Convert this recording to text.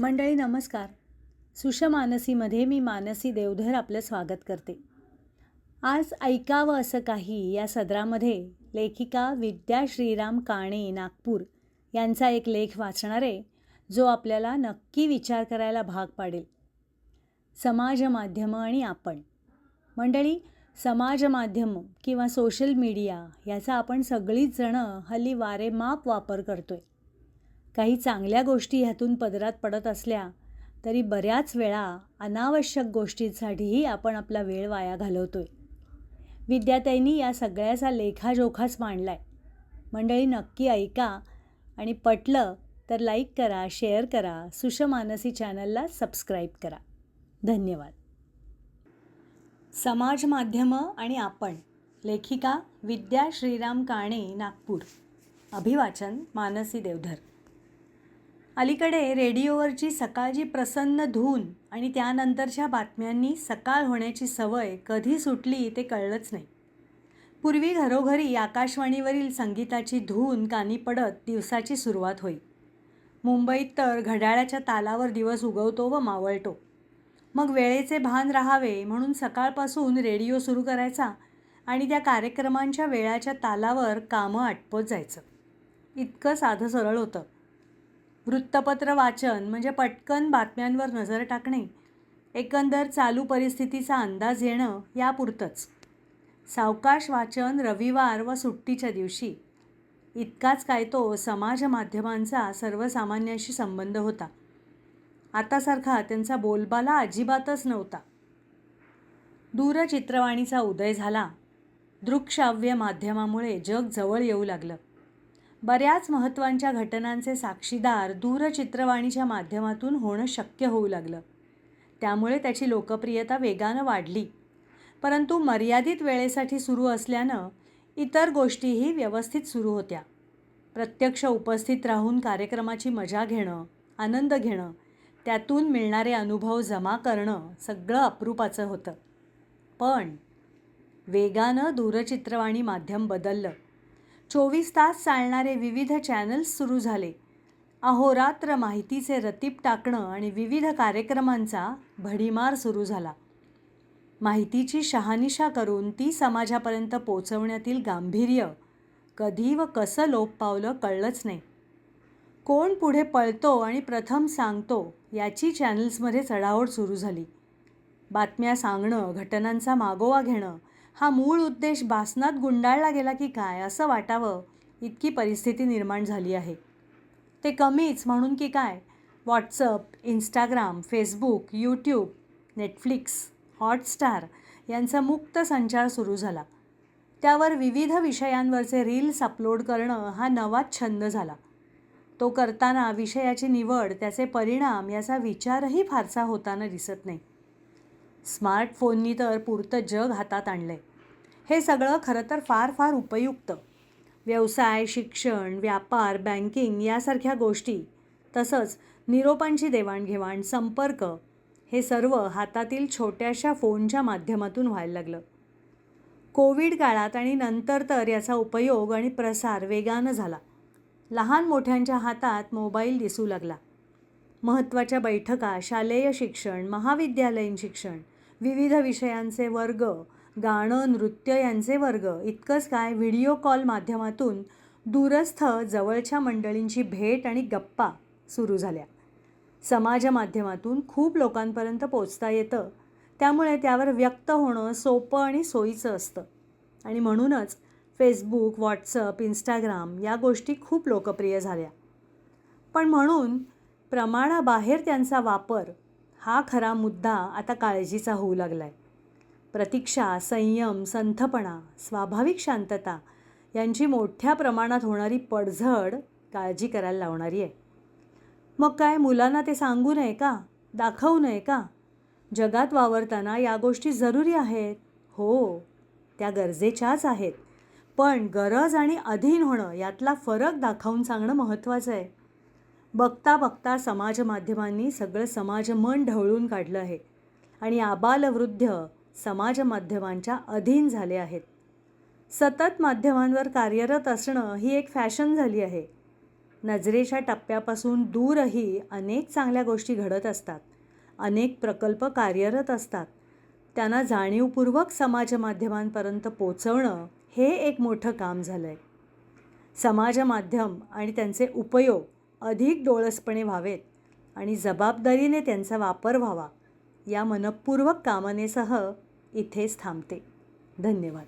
मंडळी नमस्कार. सुषमानसीमध्ये मी मानसी देवधर आपलं स्वागत करते. आज ऐकावं असं काही या सदरामध्ये लेखिका विद्या श्रीराम काणे नागपूर यांचा एक लेख वाचणार आहे जो आपल्याला नक्की विचार करायला भाग पाडेल. समाज माध्यमं आणि आपण. मंडळी समाज माध्यम किंवा सोशल मीडिया याचा आपण सगळीच जणं हल्ली वारेमाप वापर करतो आहे काही चांगल्या गोष्टी ह्यातून पदरात पडत असल्या तरी बऱ्याच वेळा अनावश्यक गोष्टींसाठीही आपण आपला वेळ वाया घालवतोय. विद्याताईंनी या सगळ्याचा लेखाजोखाच मांडला आहे मंडळी नक्की ऐका आणि पटलं तर लाईक करा शेअर करा सुषमानसी चॅनलला सबस्क्राईब करा. धन्यवाद. समाज माध्यमं आणि आपण. लेखिका विद्या श्रीराम काणे नागपूर. अभिवाचन मानसी देवधर. अलीकडे रेडिओवरची सकाळची प्रसन्न धून आणि त्यानंतरच्या बातम्यांनी सकाळ होण्याची सवय कधी सुटली ते कळलंच नाही. पूर्वी घरोघरी आकाशवाणीवरील संगीताची धून कानी पडत दिवसाची सुरुवात होई. मुंबईत तर घड्याळाच्या तालावर दिवस उगवतो व मावळतो. मग वेळेचे भान राहावे म्हणून सकाळपासून रेडिओ सुरू करायचा आणि त्या कार्यक्रमांच्या वेळाच्या तालावर कामं आटपत जायचं. इतकं साधं सरळ होतं. वृत्तपत्र वाचन म्हणजे पटकन बातम्यांवर नजर टाकणे एकंदर चालू परिस्थितीचा अंदाज येणं यापुरतंच. सावकाश वाचन रविवार व सुट्टीच्या दिवशी. इतकाच काय तो समाज माध्यमांचा सर्वसामान्यांशी संबंध होता. आतासारखा त्यांचा बोलबाला अजिबातच नव्हता. दूरचित्रवाणीचा उदय झाला. दृकश्राव्य माध्यमामुळे जग जवळ येऊ लागलं. बऱ्याच महत्त्वांच्या घटनांचे साक्षीदार दूरचित्रवाणीच्या माध्यमातून होणं शक्य होऊ लागलं. त्यामुळे त्याची लोकप्रियता वेगानं वाढली. परंतु मर्यादित वेळेसाठी सुरू असल्यानं इतर गोष्टीही व्यवस्थित सुरू होत्या. प्रत्यक्ष उपस्थित राहून कार्यक्रमाची मजा घेणं आनंद घेणं त्यातून मिळणारे अनुभव जमा करणं सगळं अप्रूपाचं होतं. पण वेगानं दूरचित्रवाणी माध्यम बदललं. चोवीस तास चालणारे विविध चॅनल्स सुरू झाले. अहोरात्र माहितीचे रतीप टाकणं आणि विविध कार्यक्रमांचा भडीमार सुरू झाला. माहितीची शहानिशा करून ती समाजापर्यंत पोचवण्यातील गांभीर्य कधी व कसं लोप पावलं कळलंच नाही. कोण पुढे पळतो आणि प्रथम सांगतो याची चॅनल्समध्ये चढाओढ सुरू झाली. बातम्या सांगणं घटनांचा मागोवा घेणं हा मूळ उद्देश बासनात गुंडाळला गेला की काय असं वाटावं? इतकी परिस्थिती निर्माण झाली आहे. ते कमीच म्हणून की काय? WhatsApp Instagram Facebook YouTube Netflix Hotstar यांचा मुक्त संचार सुरू झाला. त्यावर विविध विषयांवरचे रील्स अपलोड करणं हा नवाच छंद झाला. तो करताना विषयाची निवड त्याचे परिणाम याचा विचारही फारसा होताना दिसत नाही. स्मार्टफोननी तर पुरतं जग हातात आणलं आहे हे सगळं खरं तर फार फार उपयुक्त. व्यवसाय शिक्षण व्यापार बँकिंग यासारख्या गोष्टी तसंच निरोपांची देवाणघेवाण संपर्क हे सर्व हातातील छोट्याशा फोनच्या माध्यमातून व्हायला लागलं. कोविड काळात आणि नंतर तर याचा उपयोग आणि प्रसार वेगानं झाला. लहान मोठ्यांच्या हातात मोबाईल दिसू लागला. महत्त्वाच्या बैठका शालेय शिक्षण महाविद्यालयीन शिक्षण विविध विषयांचे वर्ग गाणं नृत्य यांचे वर्ग इतकंच काय व्हिडिओ कॉल माध्यमातून दूरस्थ जवळच्या मंडळींची भेट आणि गप्पा सुरू झाल्या. समाज माध्यमातून खूप लोकांपर्यंत पोचता येतं. त्यामुळे त्यावर व्यक्त होणं सोपं आणि सोयीचं असतं. आणि म्हणूनच फेसबुक व्हॉट्सअप इंस्टाग्राम या गोष्टी खूप लोकप्रिय झाल्या. पण म्हणून प्रमाणाबाहेर त्यांचा वापर हा खरा मुद्दा आता काळजीचा होऊ लागला आहे प्रतीक्षा संयम संथपणा स्वाभाविक शांतता यांची मोठ्या प्रमाणात होणारी पडझड काळजी करायला लावणारी आहे. मग काय मुलांना ते सांगू नये का? दाखवू नये का? जगात वावरताना या गोष्टी जरुरी आहेत. हो त्या गरजेच्याच आहेत. पण गरज आणि अधीन होणं यातला फरक दाखवून सांगणं महत्त्वाचं आहे. बघता बघता समाज माध्यमांनी सगळं समाज मन ढवळून काढलं आहे आणि आबालवृद्ध समाज माध्यमांच्या अधीन झाले आहेत. सतत माध्यमांवर कार्यरत असणं ही एक फॅशन झाली आहे. नजरेच्या टप्प्यापासून दूरही अनेक चांगल्या गोष्टी घडत असतात. अनेक प्रकल्प कार्यरत असतात. त्यांना जाणीवपूर्वक समाज माध्यमांपर्यंत पोचवणं हे एक मोठं काम झालं आहे समाज माध्यम आणि त्यांचे उपयोग अधिक डोळसपणे व्हावेत आणि जबाबदारीने त्यांचा वापर व्हावा. या मनपूर्वक कामनेसह इथेच थांबते. धन्यवाद.